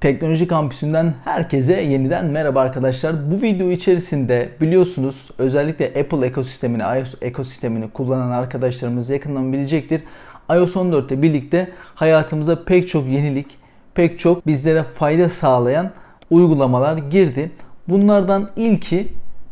Teknoloji Kampüsü'nden herkese yeniden merhaba arkadaşlar. Bu video içerisinde biliyorsunuz özellikle Apple ekosistemini, iOS ekosistemini kullanan arkadaşlarımız yakından bilecektir. iOS 14 ile birlikte hayatımıza pek çok yenilik, pek çok bizlere fayda sağlayan uygulamalar girdi. Bunlardan ilki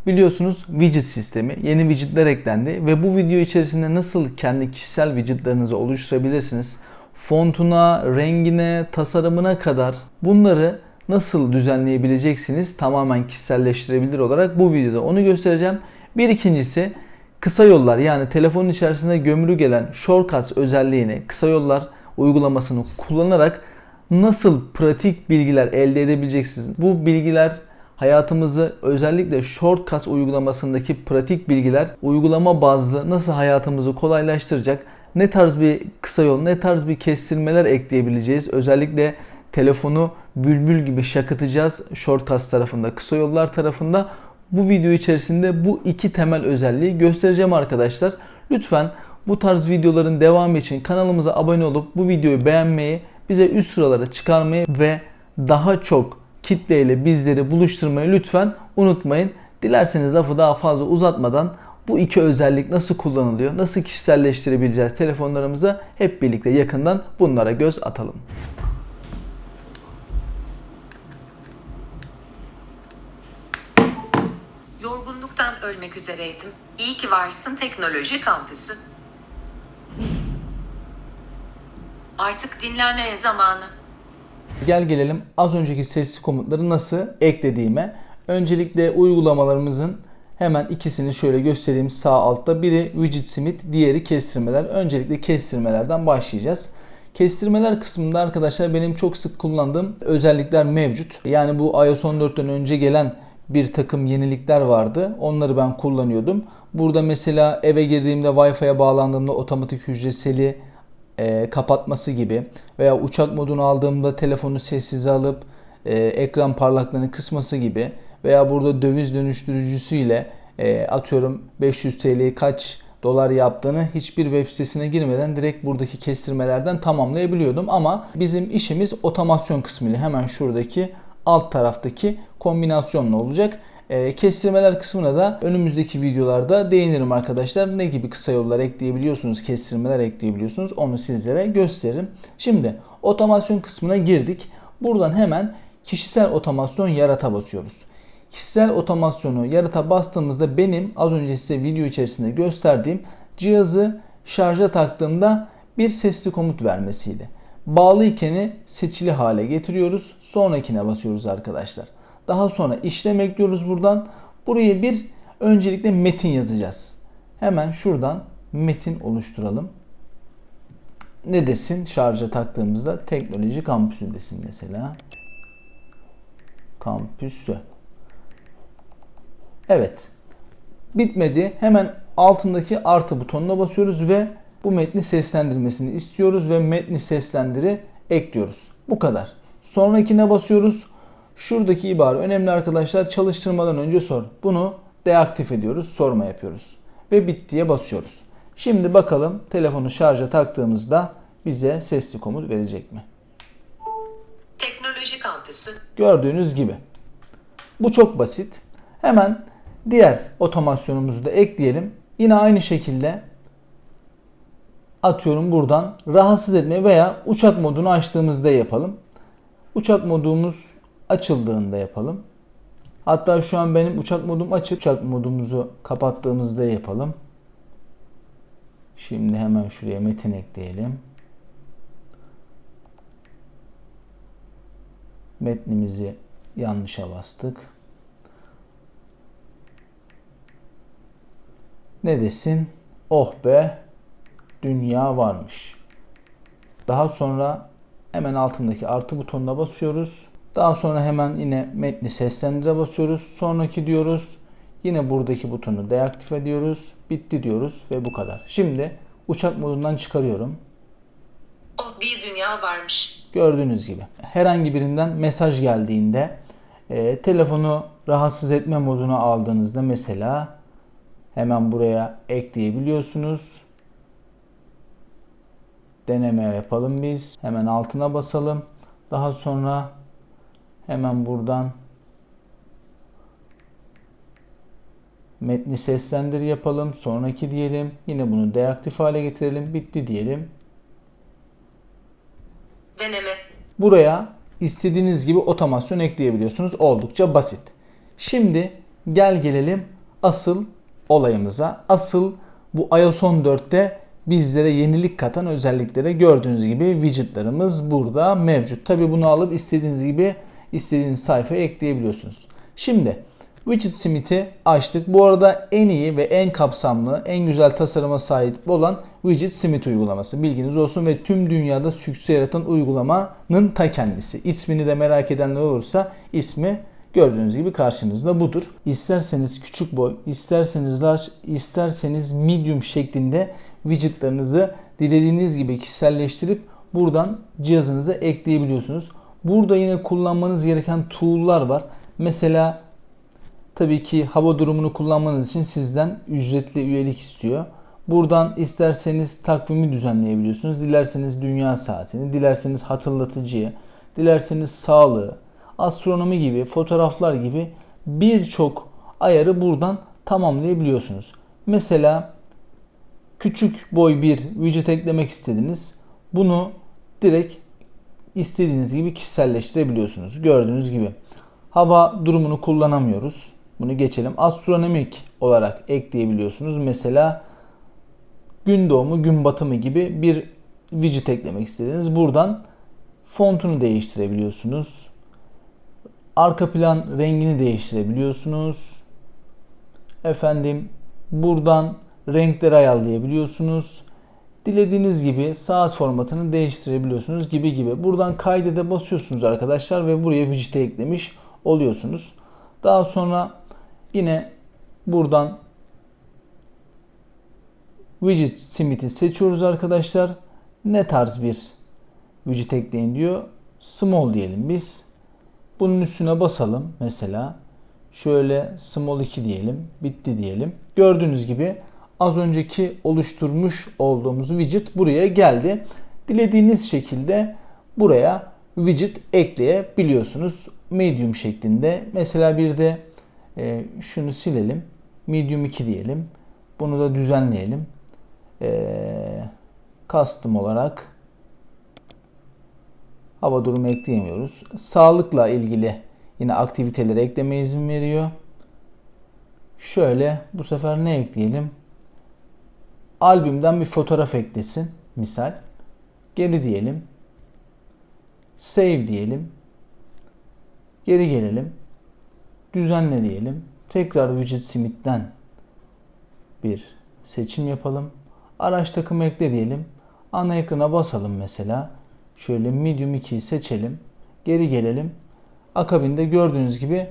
biliyorsunuz widget sistemi. Yeni widgetler eklendi ve bu video içerisinde nasıl kendi kişisel widgetlarınızı oluşturabilirsiniz? Fontuna, rengine, tasarımına kadar bunları nasıl düzenleyebileceksiniz tamamen kişiselleştirebilir olarak bu videoda onu göstereceğim. Bir ikincisi kısa yollar yani telefonun içerisinde gömülü gelen shortcuts özelliğini kısa yollar uygulamasını kullanarak nasıl pratik bilgiler elde edebileceksiniz? Bu bilgiler hayatımızı özellikle shortcuts uygulamasındaki pratik bilgiler uygulama bazlı nasıl hayatımızı kolaylaştıracak? Ne tarz bir kısa yol, ne tarz bir kestirmeler ekleyebileceğiz. Özellikle telefonu bülbül gibi şakıtacağız shortcuts tarafında, kısa yollar tarafında. Bu video içerisinde bu iki temel özelliği göstereceğim arkadaşlar. Lütfen bu tarz videoların devamı için kanalımıza abone olup bu videoyu beğenmeyi, bize üst sıralara çıkarmayı ve daha çok kitleyle bizleri buluşturmayı lütfen unutmayın. Dilerseniz lafı daha fazla uzatmadan bu iki özellik nasıl kullanılıyor, nasıl kişiselleştirebileceğiz telefonlarımıza hep birlikte yakından bunlara göz atalım. Yorgunluktan ölmek üzereydim. İyi ki varsın teknoloji kampüsü. Artık dinlenme zamanı. Gel gelelim az önceki sesli komutları nasıl eklediğime. Öncelikle uygulamalarımızın Hemen ikisini şöyle göstereyim sağ altta. Biri Widget Smith, diğeri kestirmeler. Öncelikle kestirmelerden başlayacağız. Kestirmeler kısmında arkadaşlar benim çok sık kullandığım özellikler mevcut. Yani bu iOS 14'ten önce gelen bir takım yenilikler vardı. Onları ben kullanıyordum. Burada mesela eve girdiğimde Wi-Fi'ye bağlandığımda otomatik hücreseli e, kapatması gibi veya uçak modunu aldığımda telefonu sessize alıp e, ekran parlaklığını kısması gibi veya burada döviz dönüştürücüsüyle e, atıyorum 500 TL'yi kaç dolar yaptığını hiçbir web sitesine girmeden direkt buradaki kestirmelerden tamamlayabiliyordum. Ama bizim işimiz otomasyon kısmıyla hemen şuradaki alt taraftaki kombinasyonla olacak. E, kestirmeler kısmına da önümüzdeki videolarda değinirim arkadaşlar. Ne gibi kısa yollar ekleyebiliyorsunuz, kestirmeler ekleyebiliyorsunuz onu sizlere gösteririm. Şimdi otomasyon kısmına girdik. Buradan hemen kişisel otomasyon yarata basıyoruz. Kişisel otomasyonu yarata bastığımızda benim az önce size video içerisinde gösterdiğim cihazı şarja taktığımda bir sesli komut vermesiydi. Bağlı ikeni seçili hale getiriyoruz. Sonrakine basıyoruz arkadaşlar. Daha sonra işlem ekliyoruz buradan. Buraya bir öncelikle metin yazacağız. Hemen şuradan metin oluşturalım. Ne desin şarja taktığımızda teknoloji kampüsü desin mesela. Kampüsü. Evet. Bitmedi. Hemen altındaki artı butonuna basıyoruz ve bu metni seslendirmesini istiyoruz ve metni seslendiri ekliyoruz. Bu kadar. Sonrakine basıyoruz. Şuradaki ibare önemli arkadaşlar. Çalıştırmadan önce sor. Bunu deaktif ediyoruz. Sorma yapıyoruz. Ve bittiye basıyoruz. Şimdi bakalım telefonu şarja taktığımızda bize sesli komut verecek mi? Teknoloji kampüsü. Gördüğünüz gibi. Bu çok basit. Hemen Diğer otomasyonumuzu da ekleyelim. Yine aynı şekilde atıyorum buradan rahatsız etme veya uçak modunu açtığımızda yapalım. Uçak modumuz açıldığında yapalım. Hatta şu an benim uçak modum açık. Uçak modumuzu kapattığımızda yapalım. Şimdi hemen şuraya metin ekleyelim. Metnimizi yanlışa bastık. Ne desin? Oh be dünya varmış. Daha sonra hemen altındaki artı butonuna basıyoruz. Daha sonra hemen yine metni seslendire basıyoruz. Sonraki diyoruz. Yine buradaki butonu deaktif ediyoruz. Bitti diyoruz ve bu kadar. Şimdi uçak modundan çıkarıyorum. Oh bir dünya varmış. Gördüğünüz gibi herhangi birinden mesaj geldiğinde e, telefonu rahatsız etme moduna aldığınızda mesela hemen buraya ekleyebiliyorsunuz. Deneme yapalım biz. Hemen altına basalım. Daha sonra Hemen buradan metni seslendir yapalım. Sonraki diyelim. Yine bunu deaktif hale getirelim. Bitti diyelim. Deneme. Buraya istediğiniz gibi otomasyon ekleyebiliyorsunuz. Oldukça basit. Şimdi gel gelelim asıl olayımıza. Asıl bu iOS 14'te bizlere yenilik katan özelliklere gördüğünüz gibi widgetlarımız burada mevcut. Tabi bunu alıp istediğiniz gibi istediğiniz sayfaya ekleyebiliyorsunuz. Şimdi Widget Smith'i açtık. Bu arada en iyi ve en kapsamlı, en güzel tasarıma sahip olan Widget Smith uygulaması. Bilginiz olsun ve tüm dünyada sükse yaratan uygulamanın ta kendisi. İsmini de merak edenler olursa ismi gördüğünüz gibi karşınızda budur. İsterseniz küçük boy, isterseniz large, isterseniz medium şeklinde widgetlarınızı dilediğiniz gibi kişiselleştirip buradan cihazınıza ekleyebiliyorsunuz. Burada yine kullanmanız gereken tool'lar var. Mesela Tabii ki hava durumunu kullanmanız için sizden ücretli üyelik istiyor. Buradan isterseniz takvimi düzenleyebiliyorsunuz. Dilerseniz dünya saatini, dilerseniz hatırlatıcıyı, dilerseniz sağlığı, astronomi gibi, fotoğraflar gibi birçok ayarı buradan tamamlayabiliyorsunuz. Mesela küçük boy bir widget eklemek istediniz. Bunu direkt istediğiniz gibi kişiselleştirebiliyorsunuz. Gördüğünüz gibi. Hava durumunu kullanamıyoruz. Bunu geçelim. Astronomik olarak ekleyebiliyorsunuz. Mesela gün doğumu, gün batımı gibi bir widget eklemek istediniz. Buradan fontunu değiştirebiliyorsunuz. Arka plan rengini değiştirebiliyorsunuz. Efendim buradan renkleri ayarlayabiliyorsunuz. Dilediğiniz gibi saat formatını değiştirebiliyorsunuz gibi gibi. Buradan kaydede basıyorsunuz arkadaşlar ve buraya widget'e eklemiş oluyorsunuz. Daha sonra yine buradan widget smith'i seçiyoruz arkadaşlar. Ne tarz bir widget ekleyin diyor. Small diyelim biz. Bunun üstüne basalım mesela. Şöyle small 2 diyelim. Bitti diyelim. Gördüğünüz gibi az önceki oluşturmuş olduğumuz widget buraya geldi. Dilediğiniz şekilde buraya widget ekleyebiliyorsunuz. Medium şeklinde. Mesela bir de e, şunu silelim. Medium 2 diyelim. Bunu da düzenleyelim. E, custom olarak hava durumu ekleyemiyoruz. Sağlıkla ilgili yine aktiviteleri ekleme izin veriyor. Şöyle bu sefer ne ekleyelim? Albümden bir fotoğraf eklesin misal. Geri diyelim. Save diyelim. Geri gelelim. Düzenle diyelim. Tekrar widget smith'ten bir seçim yapalım. Araç takımı ekle diyelim. Ana ekrana basalım mesela. Şöyle medium 2'yi seçelim. Geri gelelim. Akabinde gördüğünüz gibi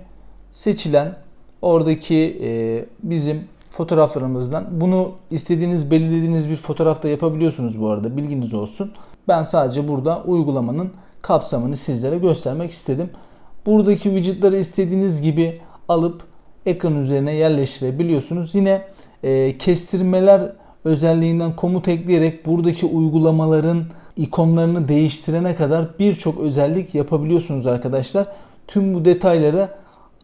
seçilen oradaki e, bizim fotoğraflarımızdan bunu istediğiniz belirlediğiniz bir fotoğrafta yapabiliyorsunuz bu arada bilginiz olsun. Ben sadece burada uygulamanın kapsamını sizlere göstermek istedim. Buradaki widgetları istediğiniz gibi alıp ekran üzerine yerleştirebiliyorsunuz. Yine e, kestirmeler özelliğinden komut ekleyerek buradaki uygulamaların ikonlarını değiştirene kadar birçok özellik yapabiliyorsunuz arkadaşlar. Tüm bu detayları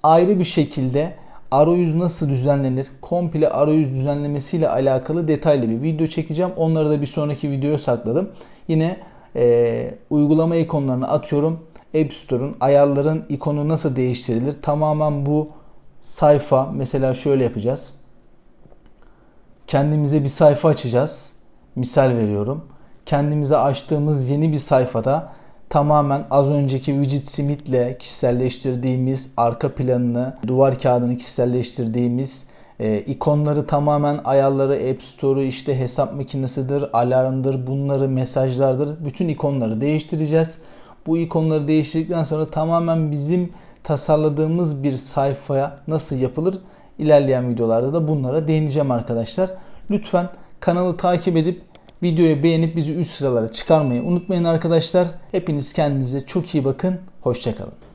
ayrı bir şekilde arayüz nasıl düzenlenir, komple arayüz düzenlemesiyle alakalı detaylı bir video çekeceğim. Onları da bir sonraki videoya sakladım. Yine e, uygulama ikonlarını atıyorum. App Store'un ayarların ikonu nasıl değiştirilir? Tamamen bu sayfa mesela şöyle yapacağız. Kendimize bir sayfa açacağız. Misal veriyorum. Kendimize açtığımız yeni bir sayfada tamamen az önceki Widget Smith'le kişiselleştirdiğimiz arka planını, duvar kağıdını kişiselleştirdiğimiz e, ikonları tamamen ayarları, App Store'u işte hesap makinesidir, alarmdır, bunları mesajlardır. Bütün ikonları değiştireceğiz. Bu ikonları değiştirdikten sonra tamamen bizim tasarladığımız bir sayfaya nasıl yapılır ilerleyen videolarda da bunlara değineceğim arkadaşlar. Lütfen kanalı takip edip videoyu beğenip bizi üst sıralara çıkarmayı unutmayın arkadaşlar. Hepiniz kendinize çok iyi bakın. Hoşçakalın.